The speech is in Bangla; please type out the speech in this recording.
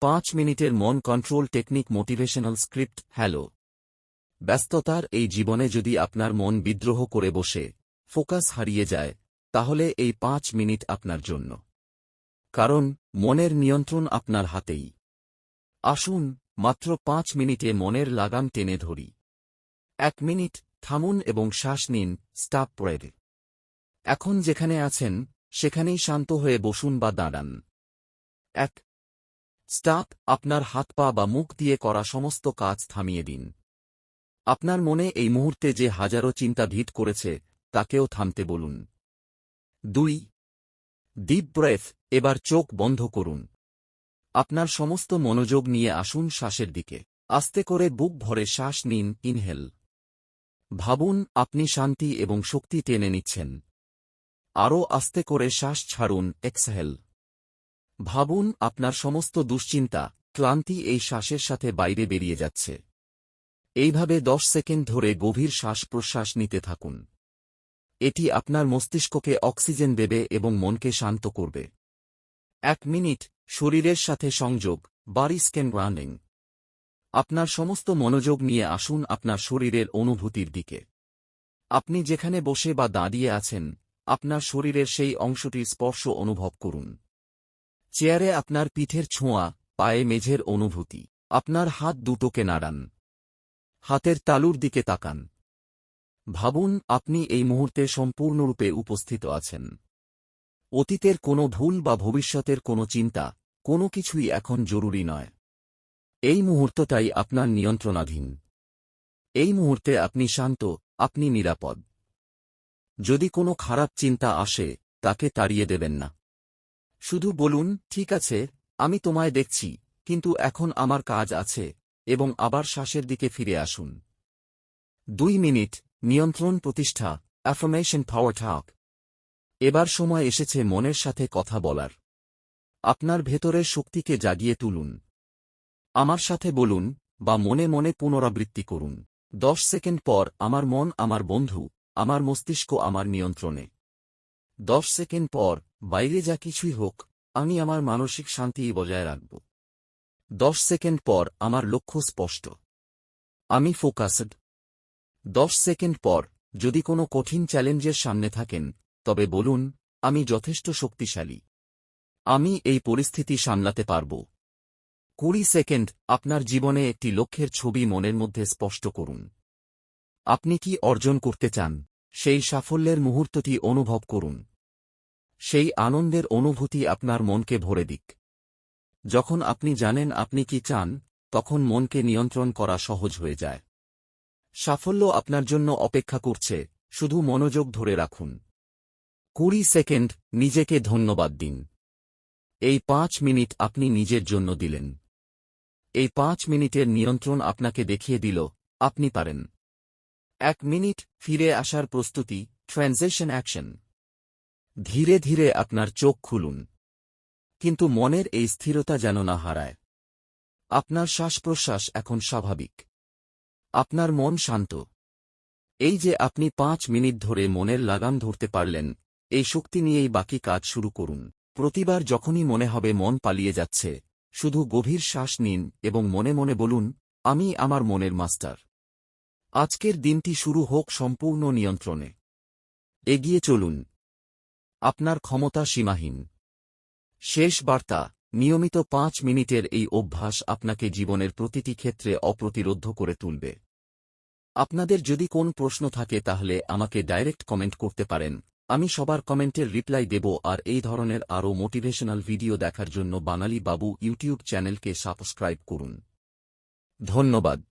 পাঁচ মিনিটের মন control technique motivational script, hello. ব্যস্ততার এই জীবনে যদি আপনার মন বিদ্রোহ করে বসে, ফোকাস হারিয়ে যায়, তাহলে এই পাঁচ মিনিট আপনার জন্য। কারণ, মনের নিয়ন্ত্রণ আপনার হাতেই। আসুন, মাত্র পাঁচ মিনিটে মনের লাগাম টেনে ধরি। এক মিনিট, থামুন এবং শ্বাস নিন, স্টাপ পড়ে এখন যেখানে আছেন, সেখানেই শান্ত হয়ে বসুন বা দাঁড়ান। এক স্টাপ আপনার হাত পা বা মুখ দিয়ে করা সমস্ত কাজ থামিয়ে দিন। আপনার মনে এই মুহূর্তে যে হাজারো চিন্তা ভিট করেছে, তাকেও থামতে বলুন। দুই ডিপ ব্রেথ এবার চোখ বন্ধ করুন। আপনার সমস্ত মনোযোগ নিয়ে আসুন শ্বাসের দিকে। আস্তে করে বুক ভরে শ্বাস নিন ইনহেল ভাবুন, আপনি শান্তি এবং শক্তি টেনে নিচ্ছেন। আরও আস্তে করে শ্বাস ছাড়ুন এক্সহেল ভাবুন, আপনার সমস্ত দুশ্চিন্তা, ক্লান্তি এই শ্বাসের সাথে বাইরে বেরিয়ে যাচ্ছে। এইভাবে দশ সেকেন্ড ধরে গভীর শ্বাস প্রশ্বাস নিতে থাকুন। এটি আপনার মস্তিষ্ককে অক্সিজেন দেবে এবং মনকে শান্ত করবে। এক মিনিট, শরীরের সাথে সংযোগ বাড়ি স্ক্যান রানিং আপনার সমস্ত মনোযোগ নিয়ে আসুন আপনার শরীরের অনুভূতির দিকে। আপনি যেখানে বসে বা দাঁড়িয়ে আছেন, আপনার শরীরের সেই অংশটির স্পর্শ অনুভব করুন। চেয়ারে আপনার পিঠের ছোঁয়া, পায়ে মেঝের অনুভূতি, আপনার হাত দুটোকে নাড়ান। হাতের তালুর দিকে তাকান। ভাবুন, আপনি এই মুহূর্তে সম্পূর্ণরূপে উপস্থিত আছেন। অতীতের কোনো ভুল বা ভবিষ্যতের কোনো চিন্তা, কোনো কিছুই এখন জরুরি নয়। এই মুহূর্তটাই আপনার নিয়ন্ত্রণাধীন। এই মুহূর্তে আপনি শান্ত, আপনি নিরাপদ। যদি কোনো খারাপ চিন্তা আসে, তাকে তাড়িয়ে দেবেন না। শুধু বলুন, ঠিক আছে, আমি তোমায় দেখছি, কিন্তু এখন আমার কাজ আছে, এবং আবার শ্বাসের দিকে ফিরে আসুন। দুই মিনিট, নিয়ন্ত্রণ প্রতিষ্ঠা অ্যাফার্মেশন পাওয়ার ঠাক এবার সময় এসেছে মনের সাথে কথা বলার। আপনার ভেতরের শক্তিকে জাগিয়ে তুলুন। আমার সাথে বলুন, বা মনে মনে পুনরাবৃত্তি করুন। দশ সেকেন্ড পর, আমার মন, আমার বন্ধু, আমার মস্তিষ্ক, আমার নিয়ন্ত্রণে। দশ সেকেন্ড পর বাইরে যা কিছুই হোক, আমি আমার মানসিক শান্তি বজায় রাখব। দশ সেকেন্ড পর আমার লক্ষ্য স্পষ্ট। আমি ফোকাসড। দশ সেকেন্ড পর যদি কোনো কঠিন চ্যালেঞ্জের সামনে থাকেন, তবে বলুন, আমি যথেষ্ট শক্তিশালী। আমি এই পরিস্থিতি সামলাতে পারব। কুড়ি সেকেন্ড আপনার জীবনে একটি লক্ষ্যের ছবি মনের মধ্যে স্পষ্ট করুন। আপনি কি অর্জন করতে চান, সেই সাফল্যের মুহূর্তটি অনুভব করুন। সেই আনন্দের অনুভূতি আপনার মনকে ভরে দিক। যখন আপনি জানেন আপনি কি চান, তখন মনকে নিয়ন্ত্রণ করা সহজ হয়ে যায়। সাফল্য আপনার জন্য অপেক্ষা করছে, শুধু মনোযোগ ধরে রাখুন। কুড়ি সেকেন্ড নিজেকে ধন্যবাদ দিন। এই পাঁচ মিনিট আপনি নিজের জন্য দিলেন। এই পাঁচ মিনিটের নিয়ন্ত্রণ আপনাকে দেখিয়ে দিল, আপনি পারেন। এক মিনিট ফিরে আসার প্রস্তুতি ট্রানজেকশন অ্যাকশন। ধীরে ধীরে আপনার চোখ খুলুন। কিন্তু মনের এই স্থিরতা যেন না হারায়। আপনার শ্বাস প্রশ্বাস এখন স্বাভাবিক। আপনার মন শান্ত। এই যে আপনি পাঁচ মিনিট ধরে মনের লাগাম ধরতে পারলেন, এই শক্তি নিয়েই বাকি কাজ শুরু করুন। প্রতিবার যখনই মনে হবে মন পালিয়ে যাচ্ছে, শুধু গভীর শ্বাস নিন এবং মনে মনে বলুন, আমি আমার মনের মাস্টার। আজকের দিনটি শুরু হোক সম্পূর্ণ নিয়ন্ত্রণে। এগিয়ে চলুন। আপনার ক্ষমতা সীমাহীন। শেষ বার্তা, নিয়মিত পাঁচ মিনিটের এই অভ্যাস আপনাকে জীবনের প্রতিটি ক্ষেত্রে অপ্রতিরোধ করে তুলবে। আপনাদের যদি কোন প্রশ্ন থাকে তাহলে আমাকে ডাইরেক্ট কমেন্ট করতে পারেন। আমি সবার কমেন্টের রিপ্লাই দেব আর এই ধরনের আরও মোটিভেশনাল ভিডিও দেখার জন্য বাঙালি বাবু ইউটিউব চ্যানেলকে সাবস্ক্রাইব করুন। ধন্যবাদ।